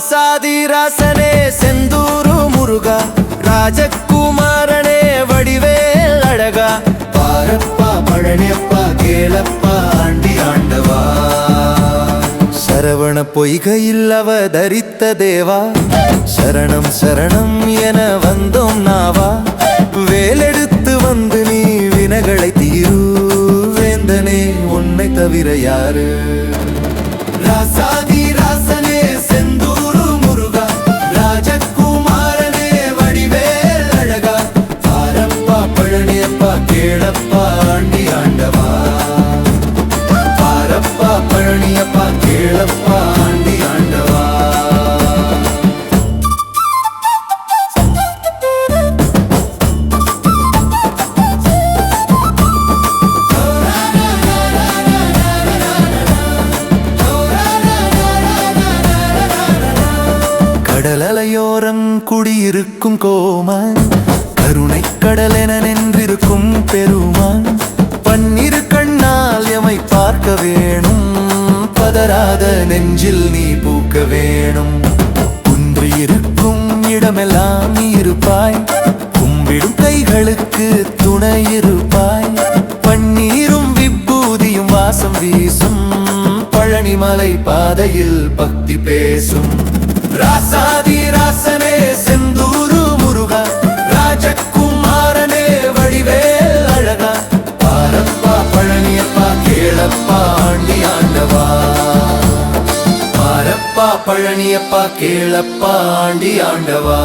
ராசாதிராசனே செந்தூரு முருகா ராஜகுமாரனே வடிவேல் அழகா. பாரப்பா பழனியப்பா கேளப்பா ஆண்டி ஆண்டவா. சரவண பொய்கையில் அவதரித்த தேவா. சரணம் சரணம் என வந்தோம் நாவா. வேலெடுத்து வந்து நீ வினகளை தீரு. வேந்தனே உன்னை தவிர யாரு? பழனியப்பா ஆண்டி ஆண்டவா? பாரப்பா பழனியப்பா கேளப்பா ஆண்டி ஆண்டவா? கடலலையோரம் குடியிருக்கும் கோ பழனியப்பா கேளப்பா ஆண்டி ஆண்டவா.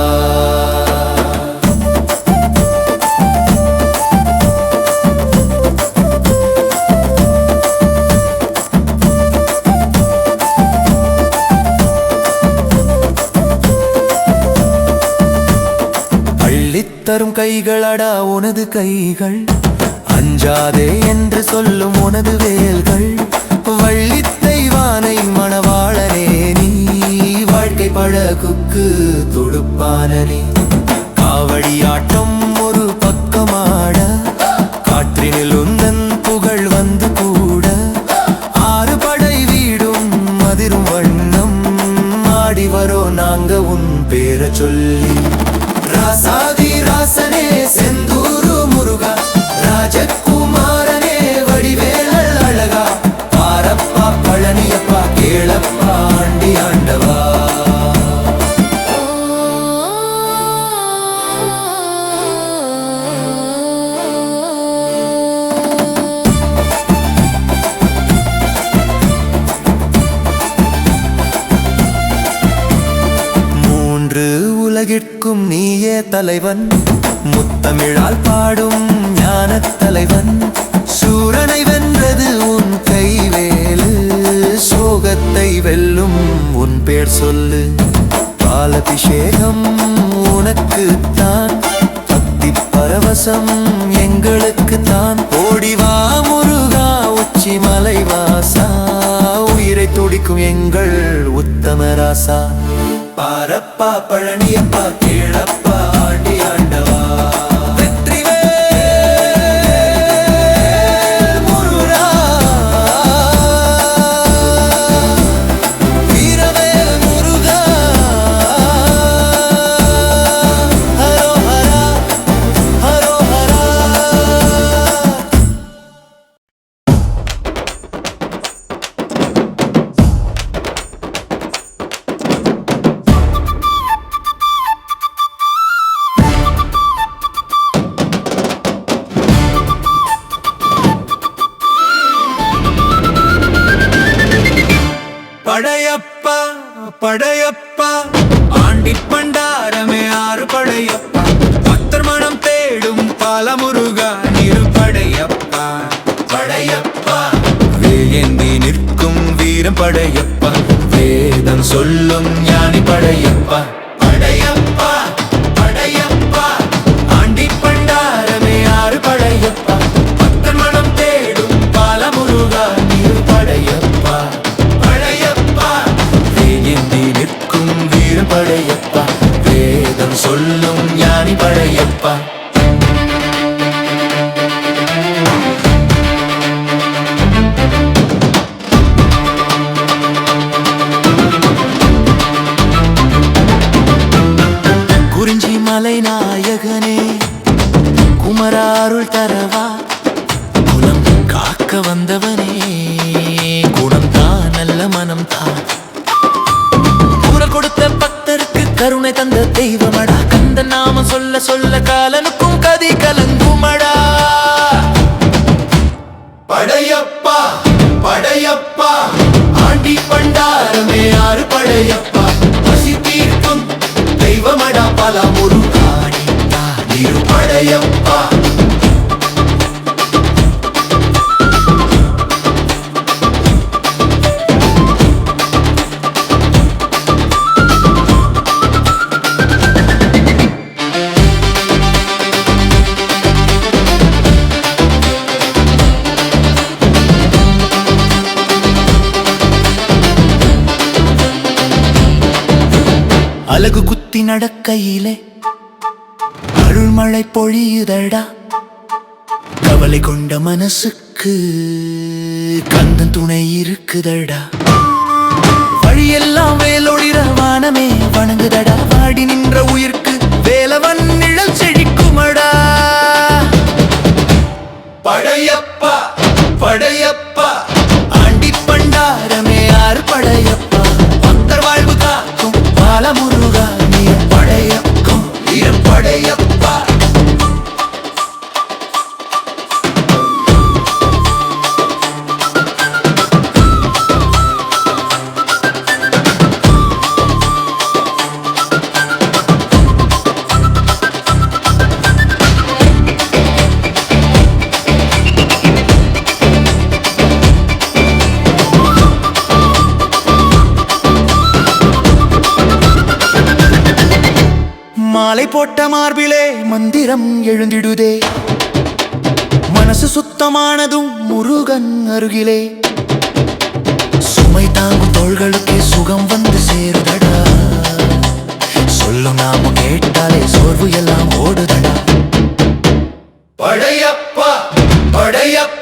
தரும் கைகளடா உனது கைகள். அஞ்சாதே என்று சொல்லும் உனது வேல்கள். துடுப்பானனே. காவடியாட்டம் ஒரு பக்கமாட காற்றினில் உந்தன் புகழ் வந்து கூட. ஆறு படை வீடும் மதிரும் வண்ணம். ஆடி வரோ நாங்க உன் பேர சொல்லி. காஞ்சி மலை வாசா உயிரை துடிக்கும் எங்கள் உத்தமராசா. பாரப்பா பழனியப்பா கீழப்பா வீரம் படையப்பா. வேதம் சொல்லும் ஞானி படையப்பா. படையப்பா படையப்பா. ஆண்டி பண்டாரமே ஆறு படையப்பா. பத்தர் மனம் தேடும் பாலமுருகா நிருபடையப்பா படையப்பா. வேந்தி நிற்கும் வீரம் படையப்பா. வேதம் சொல்லும் கொடுத்த பக்தருக்கு கருணை தந்த தெய்வமடா. கந்த நாம சொல்ல சொல்ல காலனுக்கும் கதி கலங்குமடா. படையப்பா படையப்பா ஆண்டி பண்டாரமே ஆறு படையப்பா. பசி தீர்க்கும் தெய்வமடா பல முருகா அழகு நடக்கையிலே. அருள்மழை பொழியுதடா. கவலை கொண்ட மனசுக்கு கந்தன் துணை இருக்குதடா. வழியெல்லாம் வேலொழிற வானமே வணங்குதடா. வாடி நின்ற உயிர்க்கு வேலவன் நிழல் செழிக்குமடா. படையப்பா படைய போட்ட மார்பிலே மந்திரம் எழுந்திடுதே. மனசு சுத்தமானதும் முருகன் அருகிலே. சுமை தாங்கும் தோள்களுக்கே சுகம் வந்து சேருதடா. சொல்லும் நாம கேட்டாலே சோர்வு எல்லாம் ஓடுதடா. படையப்பா படையப்பா.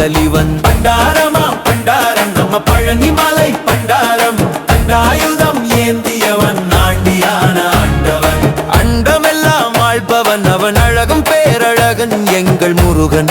கொடுக்கும் பண்டாரமா பண்டாரம் நம்ம பழனி மலை பண்டாரம். தண்டாயுதம் ஏந்தியவன் ஆண்டியான ஆண்டவன். அண்டமெல்லாம் வாழ்பவன் அவன் அழகும் பேரழகன் எங்கள் முருகன்.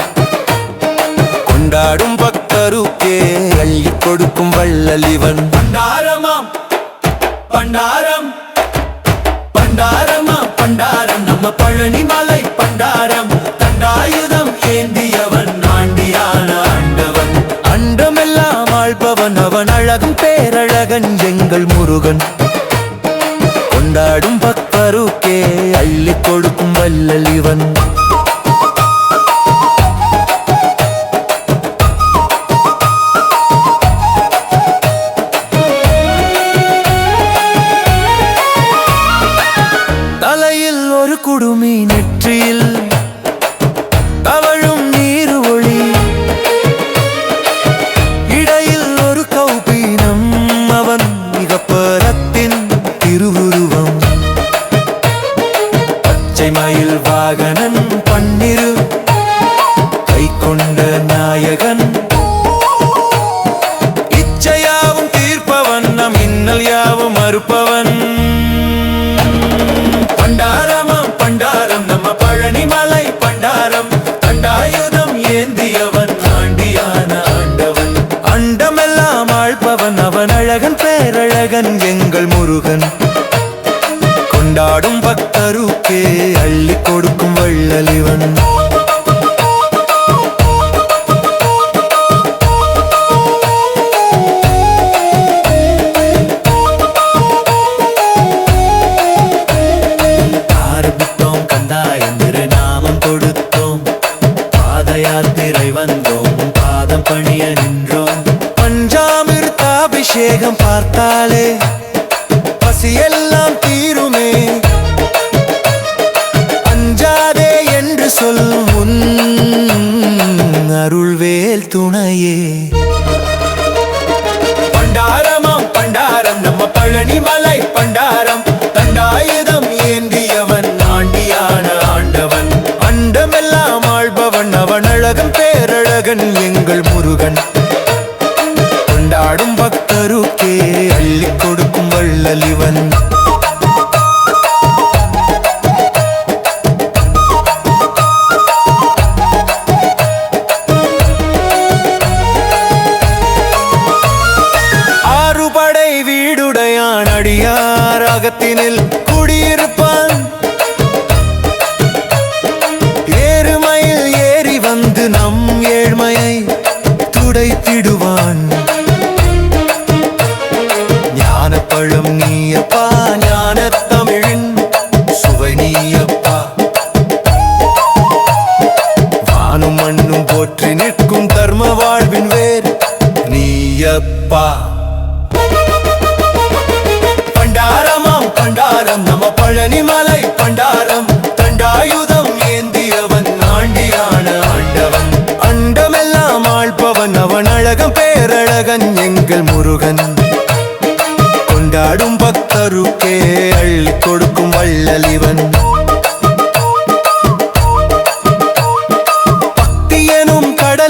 உலகத்தினில்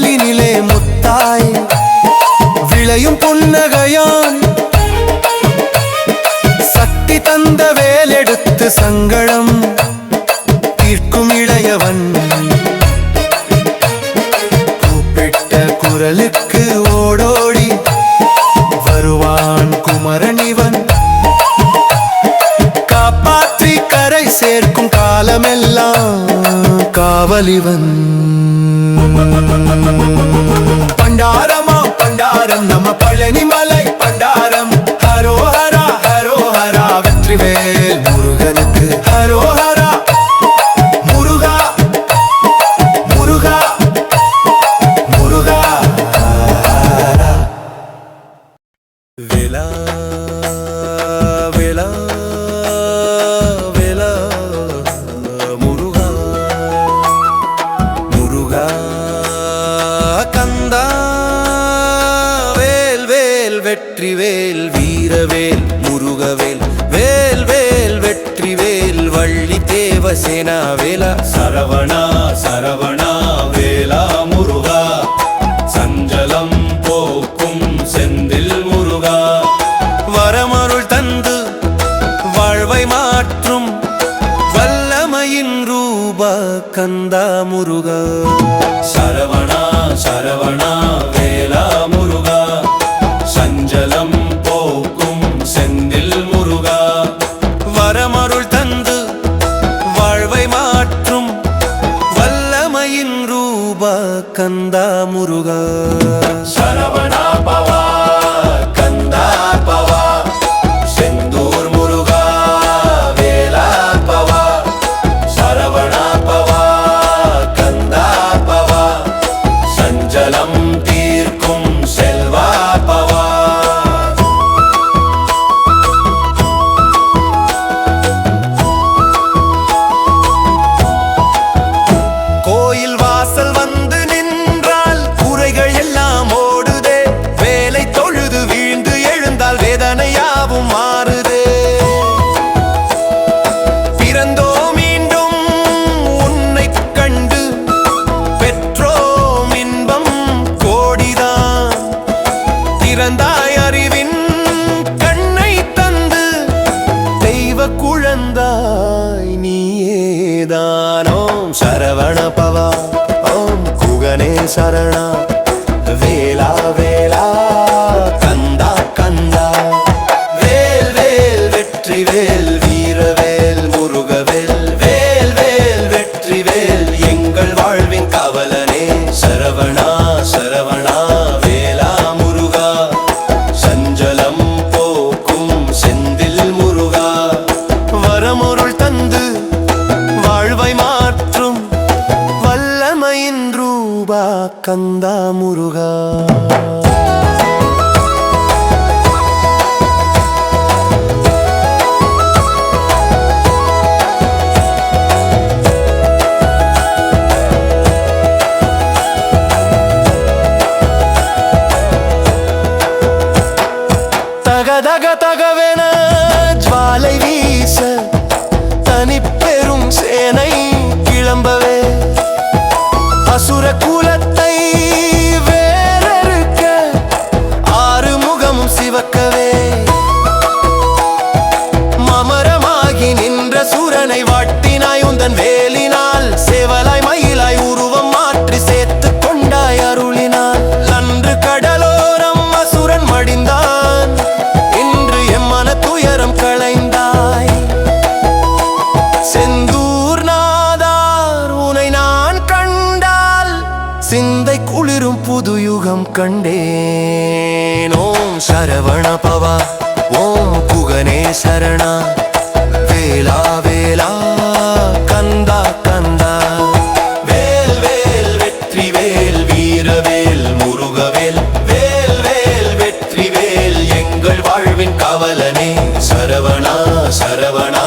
காலினிலே முத்தாய் விளையும் புன்னகையான். சக்தி தந்த வேலெடுத்து சங்கடம் தீர்க்கும் இளையவன் கூப்பிட்ட குரலுக்கு ஓடோடி வருவான் குமரன் இவன். காப்பாற்றி கரை சேர்க்கும் காலமெல்லாம் காவலிவன் பண்டாரமா பண்டாரம் நம்ம చేసిన వేళ సరవణ சரணா. வேலா வேலா கந்தா கந்தா. வேல் வேல் வெற்றி வேல் வீரவேல் முருகவேல் வேல் வேல் வெற்றி வேல் எங்கள் வாழ்வின் கவலனே. சரவணா சரவணா.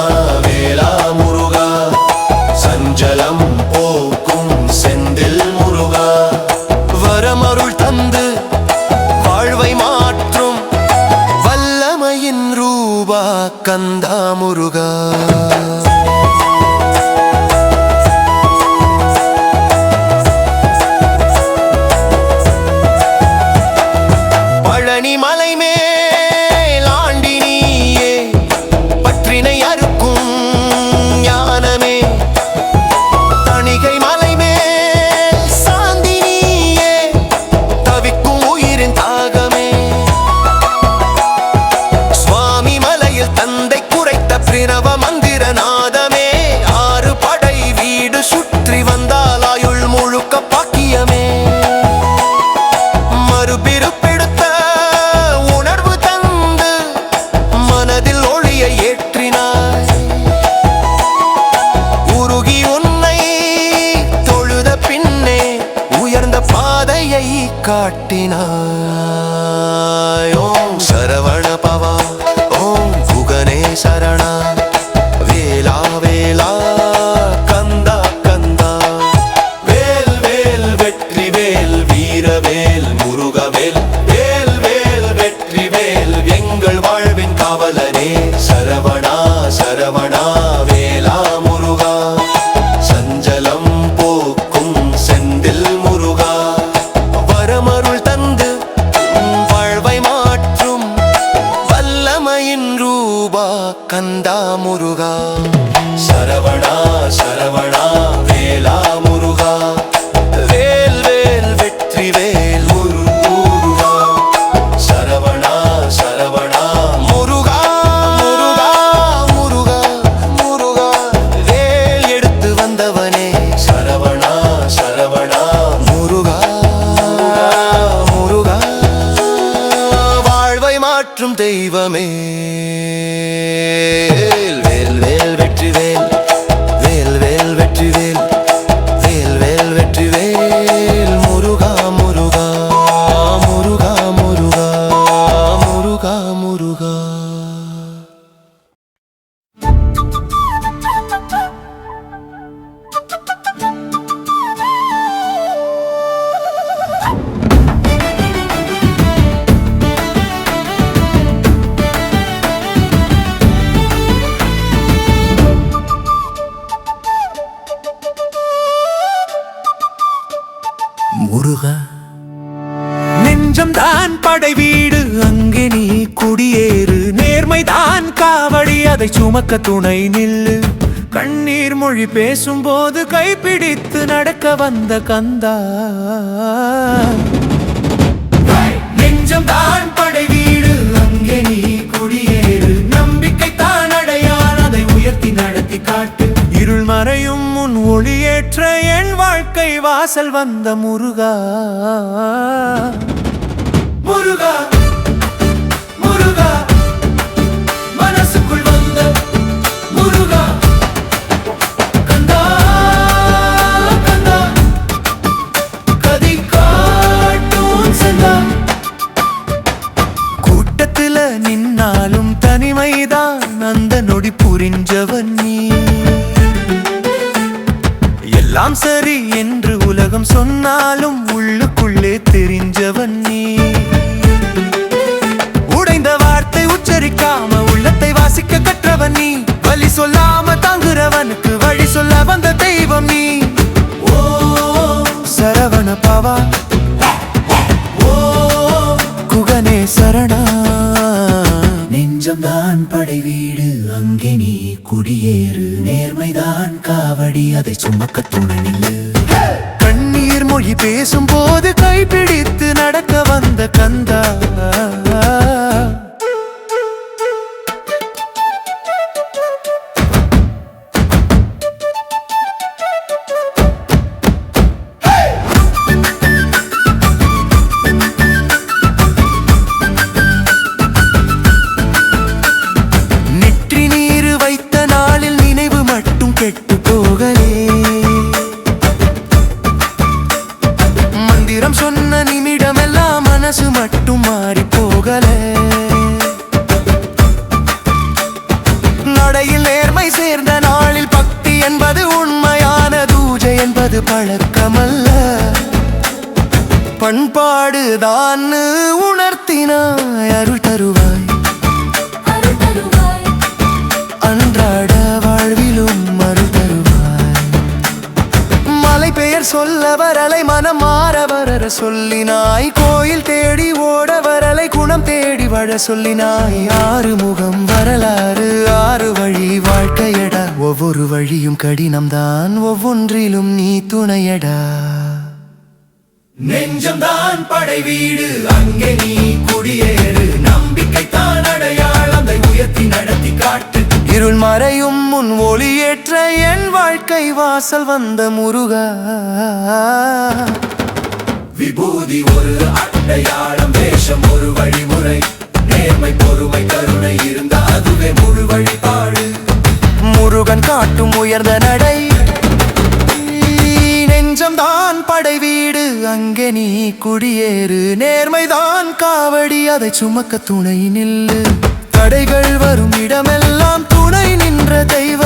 நேர்மைதான் படை வீடு அங்கே நீ குடியேறு. நேர்மைதான் காவடி அதை சுமக்க துணை நில்லு. கண்ணீர் மொழி பேசும்போது கைப்பிடித்து நடக்க வந்த கந்தா. நெஞ்சம்தான் படை வீடு அங்கே நீ குடியேறு. நம்பிக்கை தான் அடையான் அதை உயர்த்தி நடத்தி காட்டு. இருள் மறையும் முன் ஒளியேற்ற என் வாழ்க்கை வாசல் வந்த முருகா. முருகா முருகா மனசுக்குள் வந்த முருகா. நொடி புரிஞ்சவன் எல்லாம் சரி என்று உலகம் சொன்னாலும் உள்ளுக்குள்ளே தெரிஞ்சவன் நீ. வந்தவன் நீ. வழி சொல்லாம தாங்குறவனுக்கு வழி சொல்ல வந்த தெய்வம் நீ. ஓ சரவண பாவா. ஓ குகனே சரணா. நெஞ்சம்தான் படை வீடு அங்கே நீ குடியேறு. நேர்மைதான் காவடி அதை சுமக்க துணை கண்ணீர் மொழி பேசும் போது கைப்பிடித்து நடக்க வந்த கந்தா. ஒவ்வொரு வழியும் கடினம்தான் ஒவ்வொன்றிலும் நீ துணையடா. நெஞ்சம்தான் படை வீடு அங்கே நீ குடியேறு. நம்பிக்கை தான் அடையாளம் உயர்த்தி நடத்தி காட்டு. இருள் மறையும் முன் ஒளியேற்ற என் வாழ்க்கை வாசல் வந்த முருகா. விபூதி ஒரு அடையாளம் வேஷம் ஒரு வழிமுறை. நேர்மை பொறுமை கருணை இருந்தா அதுவே முழு வழிபாடு. முருகன் காட்டும் உயர்ந்த நடை. நெஞ்சம்தான் படை வீடு அங்கே நீ குடியேறு. நேர்மைதான் காவடி அதை சுமக்க துணை நில்லு. தடைகள் வரும் இடமெல்லாம் துணை நின்ற தெய்வம்.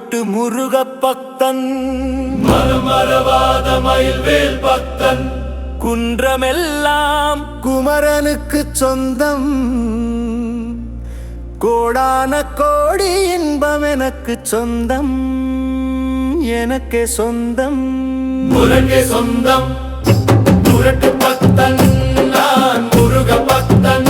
நாட்டு முருக பக்தன் மரமரவாத மயில்வேல் பக்தன். குன்றமெல்லாம் குமரனுக்கு சொந்தம். கோடான கோடி இன்பம் எனக்கு சொந்தம். எனக்கே சொந்தம். முருகே சொந்தம். முரட்டு பக்தன் நான் முருக பக்தன்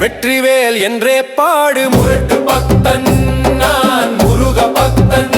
வெற்றிவேல் என்றே பாடு முரட்டு பக்தன் நான் முருக பக்தன்